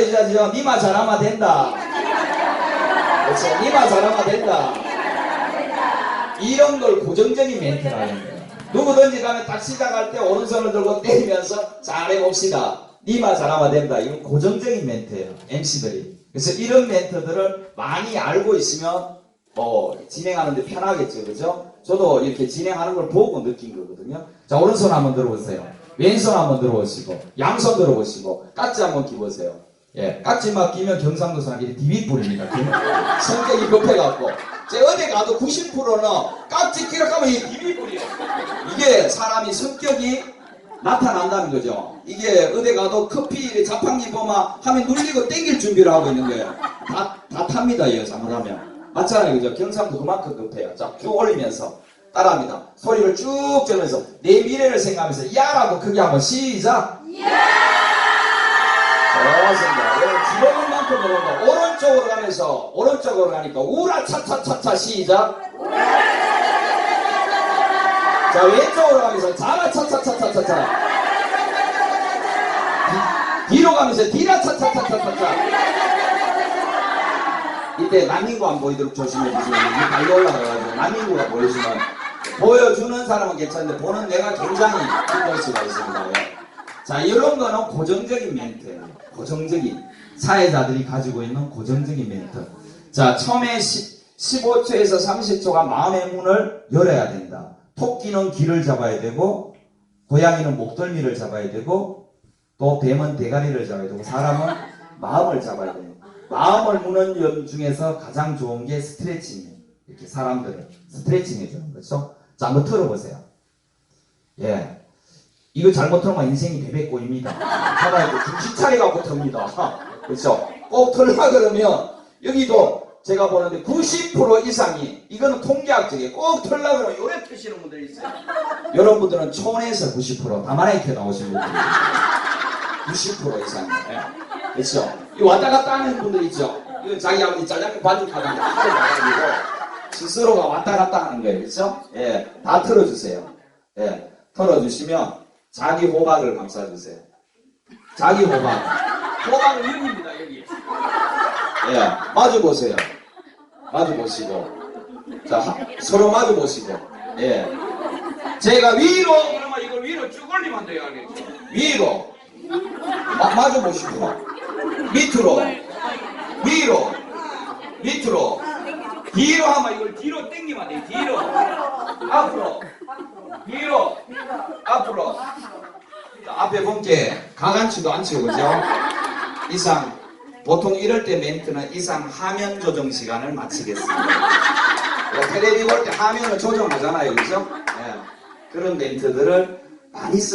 잘해줘야죠. 니마 잘하면 된다. 그렇죠. 니마 잘하면 된다. 이런 걸 고정적인 멘트라는 거예요. 누구든지 가면 딱 시작할 때 오른손을 들고 때리면서 잘해봅시다. 니마 잘하면 된다. 이건 고정적인 멘트예요. MC들이. 그래서 이런 멘트들을 많이 알고 있으면 어, 진행하는데 편하겠죠. 그죠? 저도 이렇게 진행하는 걸 보고 느낀 거거든요. 자, 오른손 한번 들어보세요. 왼손 한번 들어보시고, 양손 들어보시고, 깍지 한번 끼보세요. 예, 깍지만 끼면 경상도 사람들이 디빗불입니다. 성격이 급해갖고. 제 어디 가도 90%는 깍지 가면 이 디빗불이에요. 이게 사람이 성격이 나타난다는 거죠. 이게 어디 가도 커피 자판기 보면 하면 눌리고 땡길 준비를 하고 있는 거예요. 다, 다 탑니다, 이 여성을 하면. 맞잖아요, 그죠? 경상도 그만큼 급해요. 자, 쭉 올리면서 따라합니다. 소리를 쭉 들으면서 내 미래를 생각하면서 야라고 크게 한번 시작. 좋습니다. 여러분 주먹은 만큼 그런다. 오른쪽으로 가면서 오른쪽으로 가니까 우라 차차차차 시작. 자 왼쪽으로 가면서 자라 차차차차차차. 뒤- 뒤로 가면서 디라 차차차차차차. 이때 난민구 안 보이도록 조심해 주세요. 이 발로 올라가가지고 난민구가 보여주면 보여주는 사람은 괜찮은데 보는 내가 굉장히 힘들 수가 있습니다. 예. 자 이런 거는 고정적인 멘트예요. 고정적인 사회자들이 가지고 있는 고정적인 멘트. 자 처음에 15초에서 30초가 마음의 문을 열어야 된다. 토끼는 귀를 잡아야 되고 고양이는 목덜미를 잡아야 되고 또 뱀은 대가리를 잡아야 되고 사람은 마음을 잡아야 돼요. 마음을 무는 연 중에서 가장 좋은 게 스트레칭이에요. 이렇게 사람들을 스트레칭 해주는 거죠. 자, 한번 틀어보세요. 예. 이거 잘못 틀면 인생이 베베꼬입니다. 하나에 정신 차려갖고 틉니다. 그렇죠? 꼭 틀라 그러면 여기도 제가 보는데 90% 이상이 이거는 통계학적이에요. 꼭 틀라 그러면 요래 펴시는 분들이 있어요. 여러분들은 촌에서 90% 다만하게 나오신 분들이 90% 이상. 예. 그렇죠? 이 왔다 갔다 하는 분들 있죠? 이건 자기 아버지 짜장면 반죽하다가 가지고 스스로가 왔다 갔다 하는 거예요. 그렇죠? 예. 다 틀어주세요. 예. 틀어주시면 자기 호박을 감싸주세요. 자기 호박. 호박은 여기입니다, 여기. 예. 마주 보세요. 마주 보시고. 자, 하- 서로 마주 보시고. 예. 제가 위로, 그러면 이걸 위로 쭉 올리면 돼요, 알겠죠? 위로. 마, 마주 보시고. 밑으로. 위로. 밑으로. 뒤로 하면 이걸 뒤로 당기면 돼, 뒤로. 앞으로. 뒤로. 앞으로. 자, 앞에 본게 가간치도 안 치고, 그죠? 이상. 보통 이럴 때 멘트는 이상 화면 조정 시간을 마치겠습니다. 뭐 텔레비 볼 때 화면을 조정하잖아요, 그죠? 예. 그런 멘트들을 많이 쓰